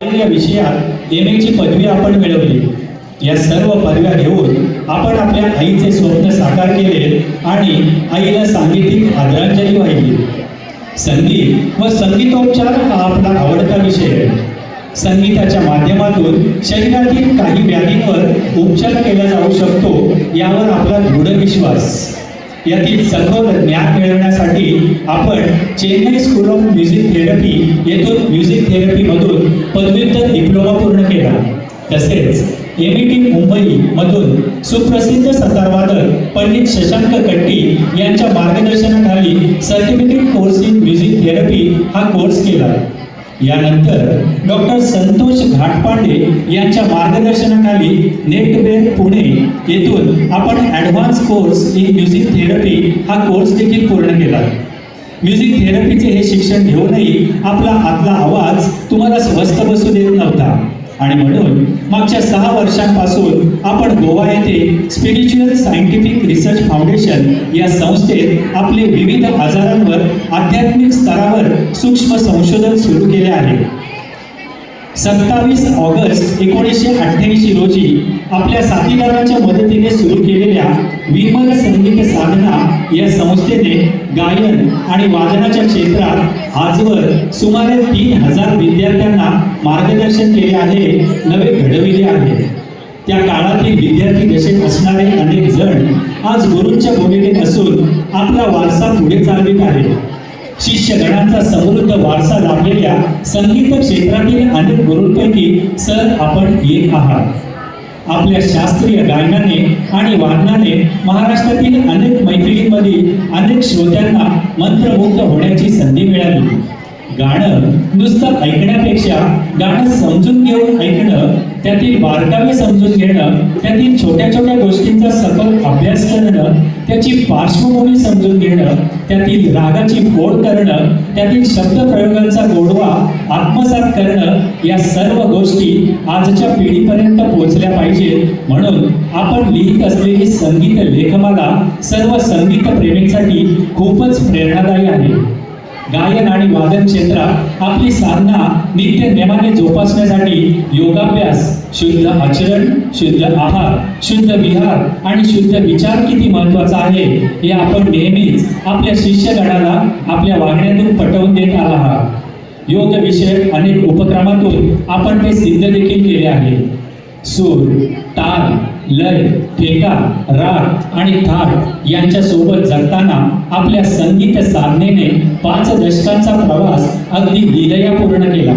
या विषयात एम एची पदवी आपण मिळवली. या सर्व पदव्या घेऊन आपण आपल्या आईचे स्वप्न साकार केले आणि आईला सांगीतिक आदरांजली वाहिली. संगीत व संगीतोपचार हा आपला आवडता विषय आहे. संगीताच्या माध्यमातून शरीरातील काही व्याधींवर उपचार केला जाऊ शकतो यावर आपला दृढ विश्वास. यातील सखोल ज्ञान मिळवण्यासाठी आपण Chennai school of music therapy येथून म्युझिक थेरपीमधून पदव्युत्तर डिप्लोमा पूर्ण केला. तसेच एम ई टी मुंबई मधून सुप्रसिद्ध सतारवादक पंडित शशांक कट्टी यांच्या मार्गदर्शनाखाली certificate course in music therapy हा कोर्स केला. यानंतर डॉक्टर संतोष घाटपांडे यांच्या मार्गदर्शनाखाली नेटबेर पुणे येथून आपण advance course in music therapy हा कोर्स देखील पूर्ण केला. म्युझिक थेरपीचे हे शिक्षण घेऊनही आपला आतला आवाज तुम्हाला स्वस्त बसू देत नव्हता. आणि म्हणून मागच्या सहा वर्षांपासून आपण गोवा येथे स्पिरिच्युअल सायंटिफिक रिसर्च फाउंडेशन या संस्थेत आपले विविध आजारांवर आध्यात्मिक स्तरावर सूक्ष्म संशोधन सुरू केले आहे. सत्तावीस ऑगस्ट एकोणीसशे अठ्ठ्याऐंशी रोजी आपल्या साथीदारांच्या मदतीने सुरू केलेल्या विमल संगीत साधना या संस्थेने गायन आणि वादनाच्या क्षेत्रात आजवर सुमारे तीन हजार विद्यार्थ्यांना मार्गदर्शन केले आहे नवे घडविले आहे. त्या काळातील विद्यार्थी दशेत असणारे अनेक जण आज गुरूंच्या भूमिकेत असून आपला वारसा पुढे चालवित आहे शिष्यगणांचा समृद्ध वारसा लाभलेल्या संगीत क्षेत्रातील अनेक गुरूंपैकी सर आपण येत आहात. आपल्या शास्त्रीय गायनाने आणि वादनाने महाराष्ट्रातील अनेक मैफिलींमध्ये अनेक श्रोत्यांना मंत्रमुग्ध होण्याची संधी मिळाली. गाणं नुसतं ऐकण्यापेक्षा गाणं समजून घेऊन ऐकणं त्यातील बारकावे समजून घेणं त्यातील छोट्या छोट्या गोष्टींचा सखोल अभ्यास करणं त्याची पार्श्वभूमी समजून घेणं त्यातील रागाची फोड करणं त्यातील शब्दप्रयोगांचा गोडवा आत्मसात करणं या सर्व गोष्टी आजच्या पिढीपर्यंत पोहोचल्या पाहिजेत. म्हणून आपण लिहित असलेली संगीत लेखमाला सर्व संगीत प्रेमींसाठी खूपच प्रेरणादायी आहे. गायन आणि वादन क्षेत्रात आपली साधना नित्य नेमाने जोपासण्यासाठी योगाभ्यास शुद्ध आचरण शुद्ध आहार शुद्ध विहार आणि शुद्ध विचार किती महत्त्वाचा आहे हे आपण नेहमीच आपल्या शिष्यगणाला आपल्या वागण्यातून पटवून देत आला आहात. योग विषयक अनेक उपक्रमातून आपण ते सिद्ध देखील केले आहे. सूर ताल लय ठेका राग आणि थाट यांच्यासोबत जगताना आपल्या संगीत साधनेने पाच दशकांचा प्रवास अगदी दिलया पूर्ण केला.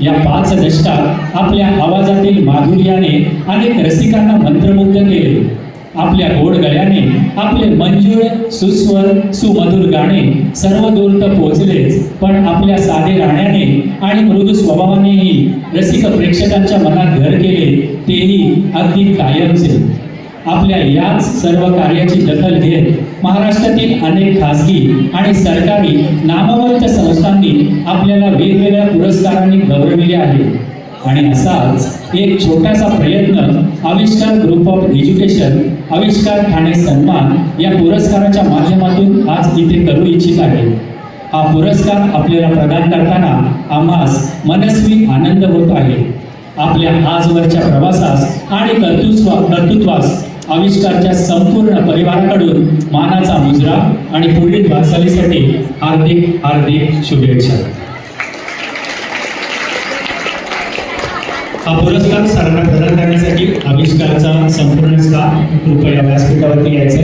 या पाच दशकात आपल्या आवाजातील माधुर्याने अनेक रसिकांना मंत्रमुग्ध केले. आपल्या गोड गळ्याने आपले मंजूळ सुस्वर सुमधुर गाणे सर्व दूर तर पोहोचलेच पण आपल्या साधे राहण्या स्वभावानेही रसिक प्रेक्षकांच्या मनात घर केले तेही अगदी कायमचे आपल्या याच सर्व कार्याची दखल घेत महाराष्ट्रातील अनेक खासगी आणि सरकारी नामवंत संस्थांनी आपल्याला वेगवेगळ्या पुरस्कारांनी गौरविले आहे. आणि असाच एक छोटासा प्रयत्न आविष्कार ग्रुप ऑफ एज्युकेशन आविष्कार ठाणे सन्मान या पुरस्काराच्या माध्यमातून आज इथे करू इच्छित आहे. हा पुरस्कार आपल्याला प्रदान करताना आम्हास मनस्वी आनंद होत आहे. आपल्या आजवरच्या प्रवासास आणि कर्तृत्वा कर्तृत्वास आविष्कारच्या संपूर्ण परिवाराकडून मानाचा मुजरा आणि पुढील वाटचालीसाठी हार्दिक हार्दिक शुभेच्छा. हा पुरस्कार सरांना प्रदान करण्यासाठी आविष्काराचा संपूर्ण स्टाफ कृपया व्यासपीठावरती यायचे